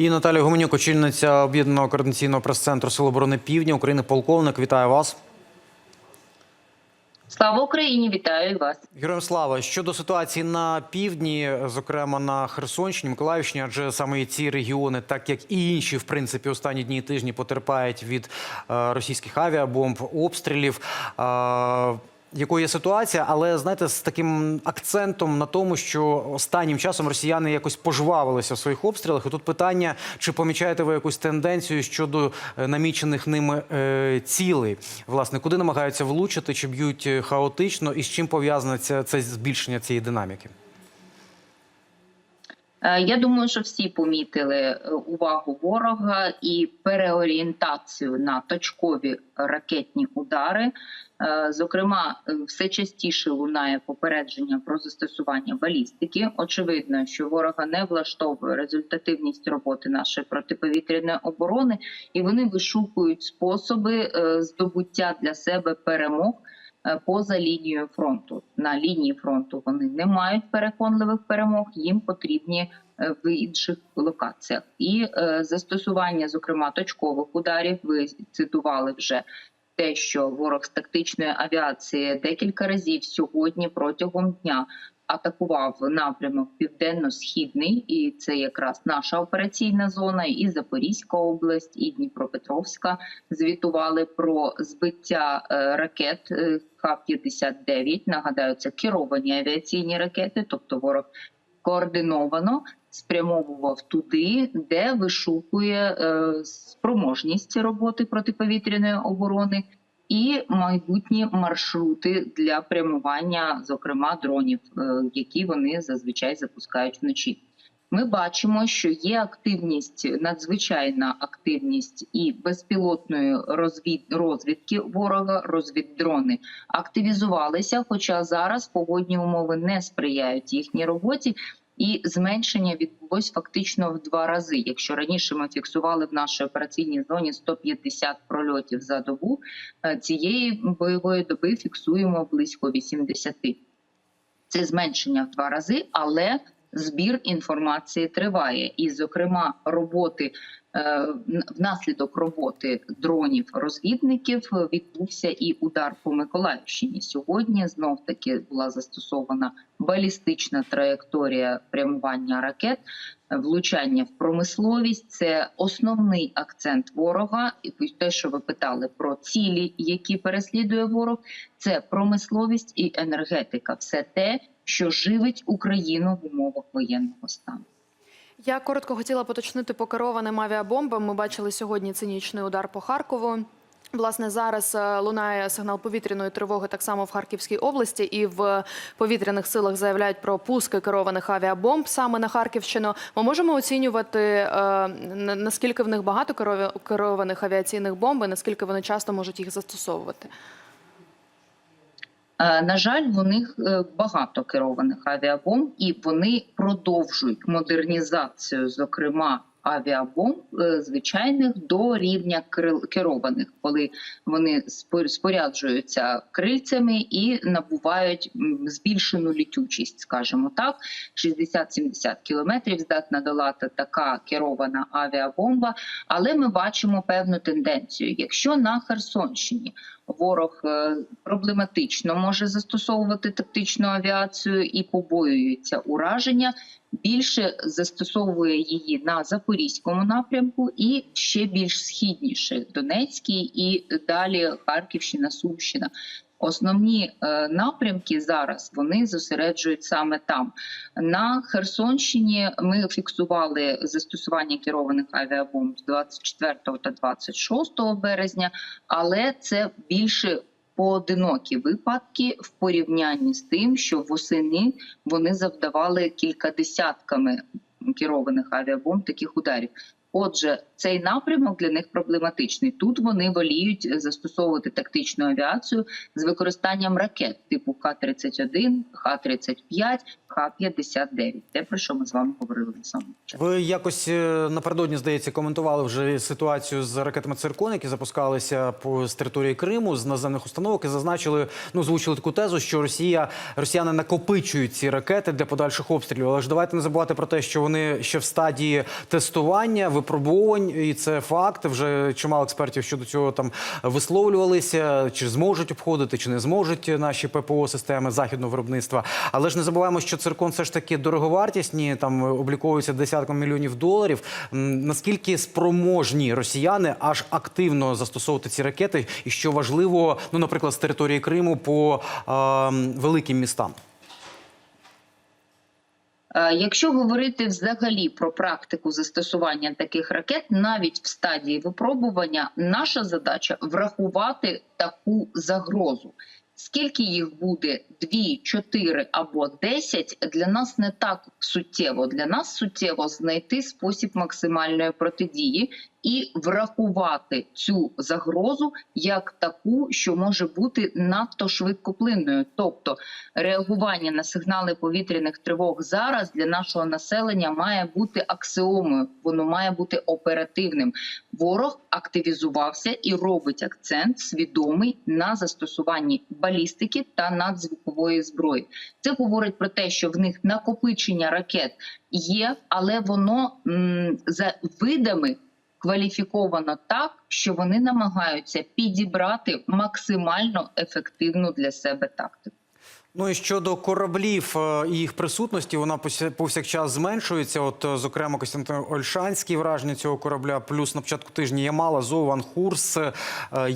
І Наталія Гуменюк, очільниця об'єднаного координаційного прес-центру Сил оборони Півдня України. Полковник, вітаю вас. Слава Україні! Вітаю вас. Героям слава щодо ситуації на півдні, зокрема на Херсонщині, Миколаївщині, адже саме ці регіони, так як і інші, в принципі, останні дні і тижні потерпають від е, російських авіабомб, обстрілів. Якою є ситуація, але знаєте, з таким акцентом на тому, що останнім часом росіяни якось пожвавилися в своїх обстрілах. І тут питання: чи помічаєте ви якусь тенденцію щодо е, намічених ними е, цілей? Власне, куди намагаються влучити, чи б'ють е, хаотично, і з чим пов'язане це, це збільшення цієї динаміки? Е, Я думаю, що всі помітили е, увагу ворога і переорієнтацію на точкові ракетні удари. Е, Зокрема, все частіше лунає попередження про застосування балістики. Очевидно, що ворога не влаштовує результативність роботи нашої протиповітряної оборони, і вони вишукують способи здобуття для себе перемог поза лінією фронту. На лінії фронту вони не мають переконливих перемог, їм потрібні е, в інших локаціях. І е, застосування, зокрема, точкових ударів, ви цитували вже. Те, що ворог з тактичної авіації декілька разів сьогодні протягом дня атакував напрямок південно-східний, і це якраз наша операційна зона, і Запорізька область, і Дніпропетровська звітували про збиття е, ракет е, Х-59. Нагадаю, це керовані авіаційні ракети, тобто ворог координовано спрямовував туди, де вишукує е, спроможність роботи протиповітряної оборони. І майбутні маршрути для прямування, зокрема дронів, е, які вони зазвичай запускають вночі. Ми бачимо, що є активність, надзвичайна активність і безпілотної розвід, розвідки ворога, розвіддрони активізувалися. Хоча зараз погодні умови не сприяють їхній роботі, і зменшення відбулось фактично в два рази. Якщо раніше ми фіксували в нашій операційній зоні 150 прольотів за добу, е, цієї бойової доби фіксуємо близько 80. Це зменшення в два рази, але збір інформації триває. І, зокрема, роботи внаслідок роботи дронів розвідників е, відбувся і удар по Миколаївщині. Сьогодні знов таки була застосована балістична траєкторія прямування ракет. е, Влучання в промисловість це основний акцент ворога. І те, що ви питали про цілі, які переслідує ворог, це промисловість і енергетика все те, що живить Україну в умовах воєнного стану. Я коротко хотіла поточнити по керованим авіабомбам. Ми бачили сьогодні цинічний удар по Харкову. Власне, зараз е, лунає сигнал повітряної тривоги так само в Харківській області, і в повітряних силах заявляють про пуски керованих авіабомб саме на Харківщину. Ми можемо оцінювати е, наскільки в них багато керованих авіаційних бомб, і наскільки вони часто можуть їх застосовувати. Е, На жаль, у них е, багато керованих авіабомб, і вони продовжують модернізацію, зокрема авіабомб е, звичайних до рівня керованих, коли вони спор- споряджуються крильцями і набувають збільшену літючість, скажімо так, 60-70 кілометрів здатна долати така керована авіабомба. Але ми бачимо певну тенденцію. Якщо на Херсонщині ворог е, проблематично може застосовувати тактичну авіацію і побоюється ураження. Більше застосовує її на запорізькому напрямку і ще більш східніше Донецький і далі Харківщина, Сумщина. Основні е, напрямки зараз вони зосереджують саме там. На Херсонщині ми фіксували застосування керованих авіабомб з 24 та 26 березня, але це більше поодинокі випадки в порівнянні з тим, що восени вони завдавали кількадесятками керованих авіабомб таких ударів. Отже, цей напрямок для них проблематичний. Тут вони воліють застосовувати тактичну авіацію з використанням ракет типу Х-31, Х-35, Х-59. Те, про що ми з вами говорили на самому початку. Ви якось е, напередодні, здається, коментували вже ситуацію з ракетами «Циркон», які запускалися по з території Криму з наземних установок і зазначили, ну звучили таку тезу, що Росія росіяни накопичують ці ракети для подальших обстрілів. Але ж давайте не забувати про те, що вони ще в стадії тестування, випробувань, і це факт. Вже чимало експертів щодо цього там висловлювалися, чи зможуть обходити, чи не зможуть наші ППО системи західного виробництва. Але ж не забуваємо, що циркон все ж таки дороговартісні, там обліковуються десятком мільйонів доларів. Наскільки спроможні росіяни аж активно застосовувати ці ракети, і що важливо, ну наприклад, з території Криму по е, великим містам? Е, Якщо говорити взагалі про практику застосування таких ракет, навіть в стадії випробування, наша задача врахувати таку загрозу. Скільки їх буде 2, 4 або 10, для нас не так суттєво. Для нас суттєво знайти спосіб максимальної протидії і врахувати цю загрозу як таку, що може бути надто швидкоплинною. Тобто реагування на сигнали повітряних тривог зараз для нашого населення має бути аксіомою, воно має бути оперативним. Ворог активізувався і робить акцент свідомий на застосуванні балістики та надзвукової зброї. Це говорить про те, що в них накопичення ракет є, але воно м, за видами кваліфіковано так, що вони намагаються підібрати максимально ефективну для себе тактику. Ну і щодо кораблів е, і їх присутності, вона повсякчас зменшується. От, е, зокрема, Костянтин Ольшанський враження цього корабля, плюс на початку тижня Ямала, Зов, Ван Хурс. Е,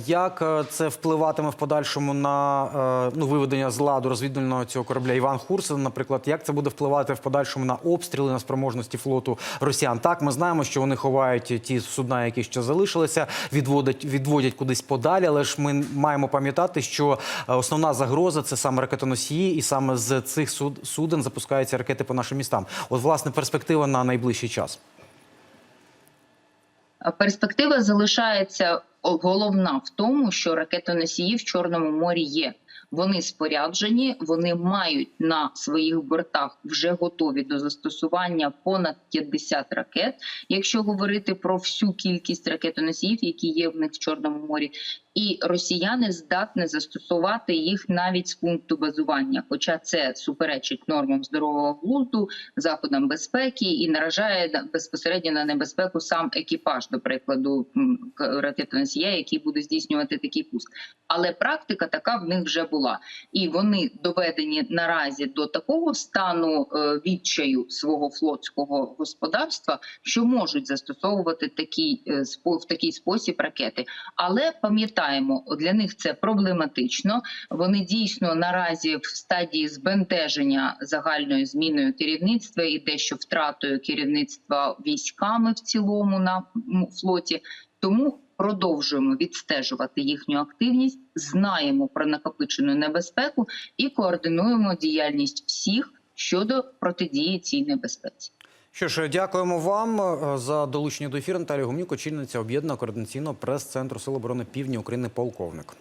Як це впливатиме в подальшому на ну, виведення з ладу розвідувального цього корабля Іван Хурс, наприклад, як це буде впливати в подальшому на обстріли на спроможності флоту росіян? Так, ми знаємо, що вони ховають ті судна, які ще залишилися, відводять, відводять кудись подалі. Але ж ми маємо пам'ятати, що основна загроза це саме ракетоносії, і саме з цих суд, суден запускаються ракети по нашим містам. От, власне, перспектива на найближчий час. Перспектива залишається головна в тому, що ракетоносії в Чорному морі є. Вони споряджені, вони мають на своїх бортах вже готові до застосування понад 50 ракет. Якщо говорити про всю кількість ракетоносіїв, які є в них в Чорному морі, і росіяни здатні застосувати їх навіть з пункту базування, хоча це суперечить нормам здорового глузду, заходам безпеки і наражає на- безпосередньо на небезпеку сам екіпаж, до прикладу, ракетоносія, який буде здійснювати такий пуск. Але практика така в них вже була, і вони доведені наразі до такого стану е, відчаю свого флотського господарства, що можуть застосовувати такий е, в такий спосіб ракети. Але пам'ятаємо, для них це проблематично. Вони дійсно наразі в стадії збентеження загальною зміною керівництва і дещо втратою керівництва військами в цілому на флоті. Тому продовжуємо відстежувати їхню активність, знаємо про накопичену небезпеку і координуємо діяльність всіх щодо протидії цій небезпеці. Що ж, дякуємо вам е, за долучення до ефіру. Наталія Гумнюк, очільниця об'єднаного координаційного прес-центру Сил оборони Півдня України, полковник.